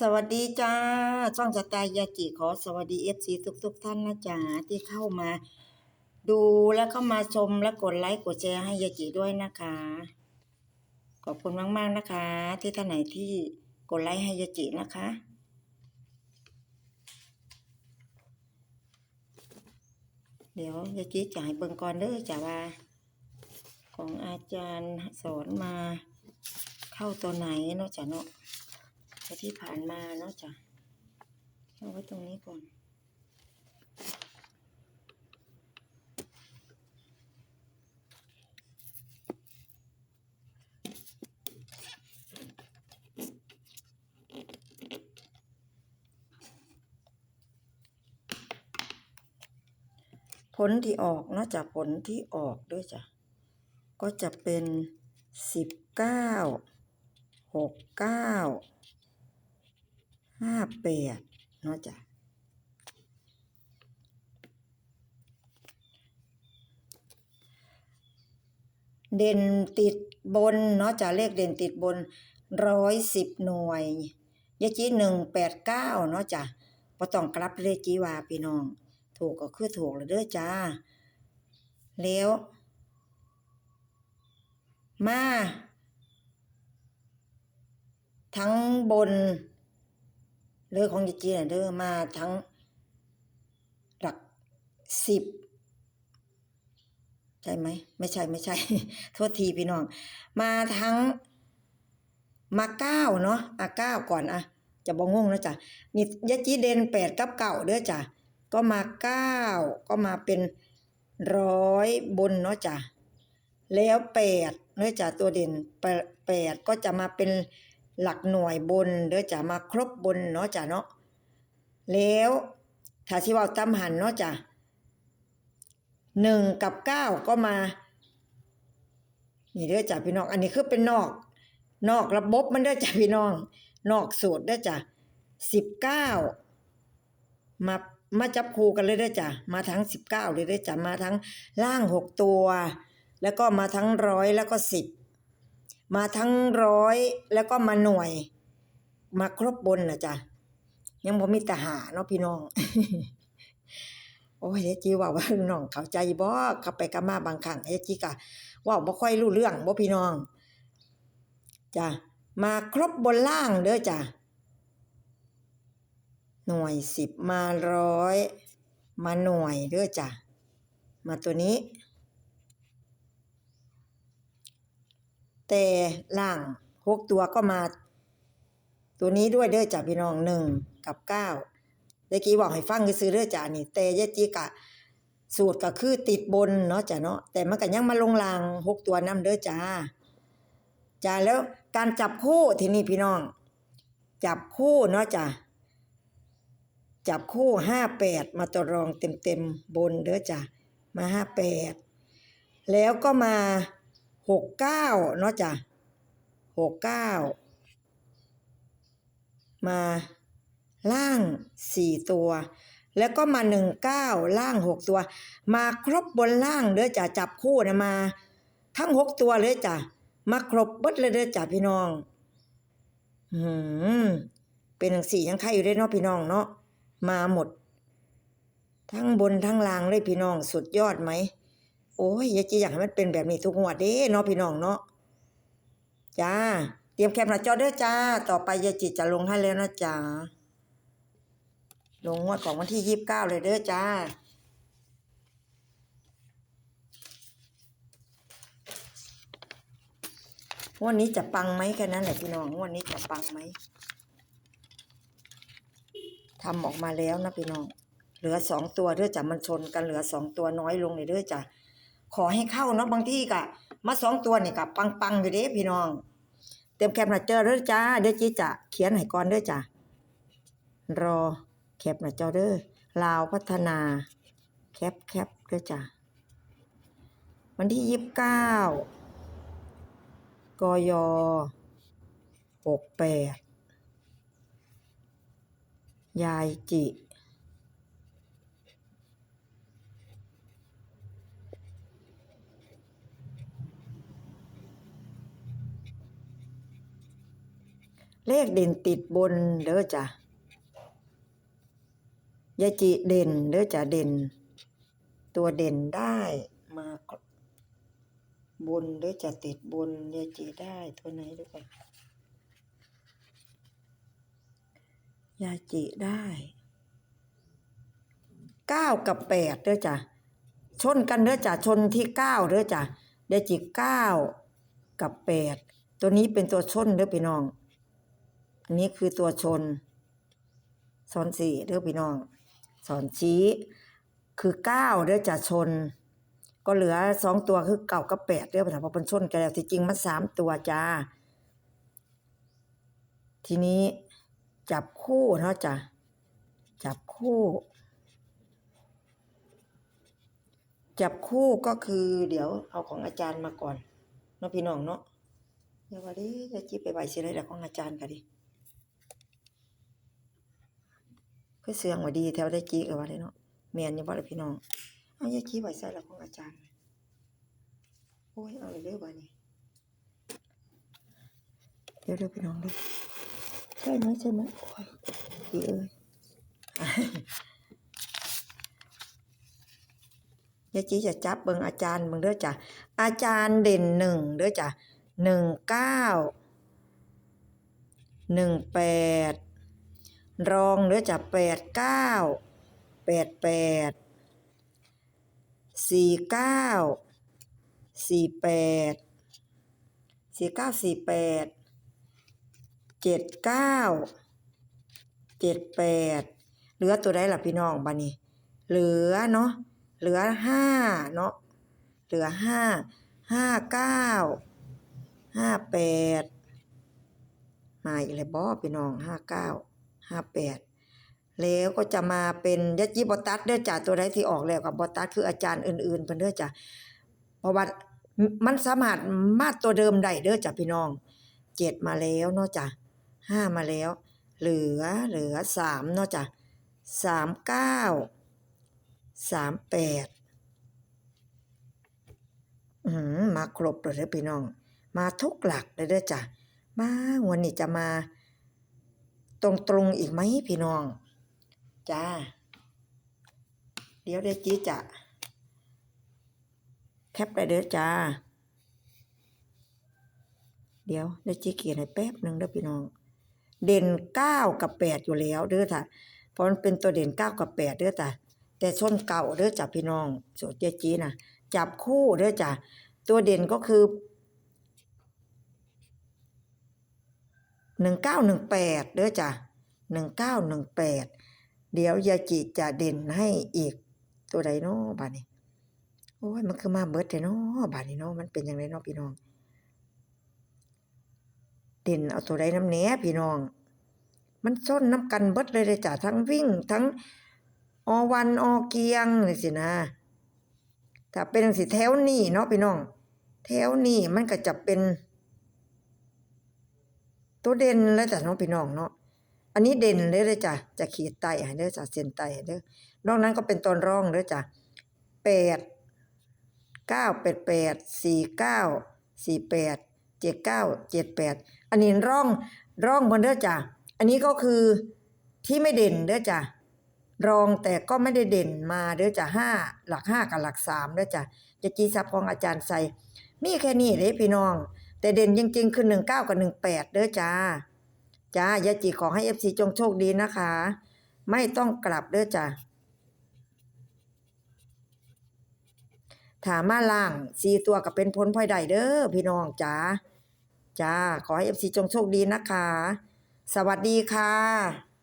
สวัสดีจ้าช่องสไตล์ยาจิขอสวัสดีเอฟซีทุกทุกท่านนะจ๊ะที่เข้ามา ดูแล้วก็มาชมและกดไลค์กดแชร์ให้ยาจิด้วยนะคะ ขอบคุณมาก ๆ นะคะ ที่ท่านไหนที่กดไลค์ให้ยาจินะคะ เดี๋ยวยาจิจ่ายเบิ่งก่อนเด้อจ้ะว่า ของอาจารย์สอนมาเข้าตัวไหนเนาะจ้ะเนาะ แต่ที่ผ่านมาเนาะจ้ะเอาไว้ตรงนี้ก่อน ผลที่ออกเนาะจากผลที่ออกด้วยจ้ะ ก็จะเป็นสิบเก้าหกเก้า ห้าแปดเนาะจ้ะเด่นติดบนเนาะจ้ะเลขเด่นติดบนร้อยสิบหน่วยยาจีหนึ่งแปดเก้าเนาะจ้ะพอต้องกลับเลขจีวาพี่น้อง ถูกก็คือถูกแล้วเด้อจ้า แล้ว มา ทั้งบน เรื่องของยาจีน่ะเด้อมาทั้ง หลักสิบใช่ไหมไม่ใช่ไม่ใช่ โทษทีพี่น้อง มาทั้ง มาเก้าเนาะอะเก้าก่อนอะ จะบองงนะจ๊ะนี่ยาจีเดนแปดกับเก่าเด้อจ้ะก็มาเก้าก็มาเป็นร้อยบนเนาะจ้ะแล้วแปดเนื้อจ่าตัวเด่นแปดก็จะมาเป็น หลักหน่วยบนเนื้อจ่ามาครบบนเนาะจ่าเนาะแล้วถ้าที่ว่าตำหันเนาะจ่าหนึ่งกับเก้าก็มา นี่เด้อจ่าพี่น้อง อันนี้คือเป็นนอก นอกระบบมันเด้อจ่าพี่น้อง นอกสูตรเด้อจ่าสิบเก้ามามาจับคู่กันเลยเด้อจ้ะมาทั้งสิบเก้าเลยเด้อจ้ะมาทั้งล่างหกตัว แล้วก็มาทั้งร้อยแล้วก็สิบ มาทั้งร้อยแล้วก็มาหน่วย มาครบบนนะจ๊ะยังบ่มีต่หาเนาะพี่น้อง โอ้ยเฮดจีว่าว่าน้องเข้าใจบ่เข้าไปกับมาบางครั้งเฮดจีกะว่าบ่ค่อยรู้เรื่องบ่พี่น้องจ้ะมาครบบนล่างเด้อจ้ะหน่วยสิบมาร้อย มาหน่วยเด้อจ้ะมาตัวนี้ แต่ล่างหกตัวก็มา ตัวนี้ด้วยเด้อจ้ะพี่น้องหนึ่งกับเก้าเมื่อกี้บอกให้ฟังซื้อเด้อจ้ะนี่ แต่ยะจีกะ สูตรก็คือติดบนเนาะจ้ะเนาะแต่มันก็ยังมาลงล่างหกตัวนํเด้อจ้าจ้าแล้วการจับคู่ที่นี้พี่น้อง จับคู่เนาะจ้ะจับคู่ห้าแปดมาตัวรองเต็มเต็มบนเด้อจ้ะมาห้าแปดแล้วก็มา หกเก้าเนาะจ้ะหกเก้ามาล่างสี่ตัว แล้วก็มาหนึ่งเก้าล่างหกตัว มาครบบนล่างเด้อจ้ะจับคู่นะมา ทั้งหกตัวเลยจ้ะมาครบเบิดเลยเด้อจ้ะพี่น้องอืมเป็นหนังสี่ยังไข่อยู่ได้เนาะพี่น้องเนาะมาหมด ทั้งบนทั้งล่างเลยพี่น้องสุดยอดไหม โอ้ยยากจะอยากให้มันเป็นแบบนี้ทุกงวดเด้เนาะพี่น้องเนาะจ้า เตรียมแคปหน้าจอเด้อจ้า ต่อไปยายจิตจะลงให้แล้วนะจ้าลงงวดของวันที่ยี่สิบเก้าเลยเด้อจ้าวันนี้จะปังไหมแค่นั้นแหละพี่น้องงวันนี้จะปังไหมทำออกมาแล้วนะพี่น้อง เหลือสองตัวเด้อจ้ะมันชนกันเหลือสองตัวน้อยลงเลยเด้อจ้ะ ขอให้เข้าเนาะบางที่กะมาสองตัวนี่กะปังปังอยู่เด้พี่น้อง เตรียมแคปหน้าจอเด้อจ้าเดี๋ยวจีจะเขียนให้ก่อนเด้อจ้ะรอแคปหน้าจอเด้อลาวพัฒนาแคปแคปเด้อจ้ะวันที่ยี่สิบเก้ากยหกแปดยายจิ เลขเด่นติดบนเด้อจ้ะยาจิเด่นเด้อจ้ะเด่น ตัวเด่นได้มาบนเด้อจ้ะติดบนยาจิได้ตัวไหนด้วยกันยาจิได้เก้ากับแปดเด้อจ้ะชนกันเด้อจ้ะชนที่เก้าเด้อจ้ะยาจิเก้ากับแปดตัวนี้เป็นตัวชนเด้อพี่น้อง อันนี้คือตัวชนสอนสี่เด้อพี่น้องสอนชี้ คือเก้าเด้อจะชน ก็เหลือสองตัวคือเก้ากับแปดเด้อเพราะมันชนกันแล้วที่จริงมันสามตัวจ้า ทีนี้จับคู่เนาะจ้ะจับคู่ จับคู่ก็คือเดี๋ยวเอาของอาจารย์มาก่อนเนาะพี่น้องเนาะเดี๋ยววันนี้จะจิบไปใบเสียเลยแต่ของอาจารย์กันดิ คือเสียงว่าดีแถวได้กี้กับว่าได้เนาะเมียนอยู่บ่ล่ะพี่น้องเอาอย่ากี้ไว้ใส่ละของอาจารย์โอ้ยเอาเลยเด้อบ่นี่เดี๋ยวเด้อพี่น้องเด้อใช่ไหมใช่ไหมโอ้ยดีเอ้ยยายจีจะจับเบิ่งอาจารย์เบิ่งเด้อจ้ะอาจารย์เด่นหนึ่งเด้อจ้ะหนึ่งเก้าหนึ่งแปด รองเด้อจ้ะแปดเก้าแปดแปดสี่เก้าสี่แปดสี่เก้าสี่แปดเจ็ดเก้าเจ็ดแปดเหลือตัวใดล่ะพี่น้องบานี้ เหลือเนาะเหลือห้าเนาะเหลือห้าห้าเก้าห้าแปดมาอีกเลยบอพี่น้องห้าเก้า ห้าแปดแล้วก็จะมาเป็นยัดยีบอตัสเด้อจ้ะตัวใดที่ออกแล้วกับบอตัสคืออาจารย์อื่นๆเพิ่นเด้อจ้ะเพราะว่ามันสามารถมาตัวเดิมได้เด้อจ้ะพี่น้องเจ็ดมาแล้วเนาะจ้ะห้ามาแล้ว เหลือเหลือสามเนาะจ้ะสามเก้าสามแปดอืมมาครบเลยเด้อพี่น้อง มาทุกหลักเลยเด้อจ้ะมาวันนี้จะมา ตรงตรงๆอีกไหมพี่น้อง จ้า เดี๋ยวเดี๋ยวจีจะแคปไปเด้อจ้า เดี๋ยวเดี๋ยวจีเขียนให้แป๊บหนึ่งเด้อพี่น้อง เด่นเก้ากับแปดอยู่แล้วเด้อจ้ะเพราะมันเป็นตัวเด่นเก้ากับแปดเด้อจ้ะแต่ชนเก่าเด้อจ้ะพี่น้องสูตรเจจีนะจับคู่เด้อจ้ะตัวเด่นก็คือ หนึ่งเก้าหนึ่งแปดเด้อจ้ะหนึ่งเก้าหนึ่งแปดเดี๋ยวยาจิจะเด่นให้อีกตัวใดเนาะบาดนี้โอ้ยมันคือมาเบิดเลยเนาะบาดนี้เนาะมันเป็นยังไงเนาะพี่น้อง เด่นเอาตัวใดน้ำเนี้ยพี่น้อง มันส้นน้ำกันเบิดเลยเลยจ้ะทั้งวิ่งทั้งอวันอเกียงนี่สินะถ้าเป็นจังสิแถวนี้เนาะพี่น้อง แถวนี้มันก็จะเป็น ตัวเด่นแล้วจ้ะน้องพี่น้องเนาะอันนี้เด่นเลยเลยจ้ะจะขีดไตให้เด้อจ้ะเส้นไตให้เด้อนอกนั้นก็เป็นตอนร่องเด้อจ้ะแปดเก้าแปดแปดสี่เก้าสี่แปดเจ็ดเก้าเจ็ดแปดอันนี้ร่องร่องบนเด้อจ้ะอันนี้ก็คือที่ไม่เด่นเด้อจ้ะรองแต่ก็ไม่ได้เด่นมาเด้อจ้ะห้าหลักห้ากับหลักสามเด้อจ้ะจะจีซับของอาจารย์ใส่มีแค่นี้เลยพี่น้อง แต่เด่นจริงๆคือหนึ่งเก้ากับหนึ่งแปดเด้อจ้า จ้ายาจีขอให้ fc จงโชคดีนะคะ ไม่ต้องกลับเด้อจ้าถามมาล่างสีตัวกับเป็นพ้นพ่อยใดเด้อพี่น้องจ้าจ้าขอให้ fc จงโชคดีนะคะ สวัสดีค่ะ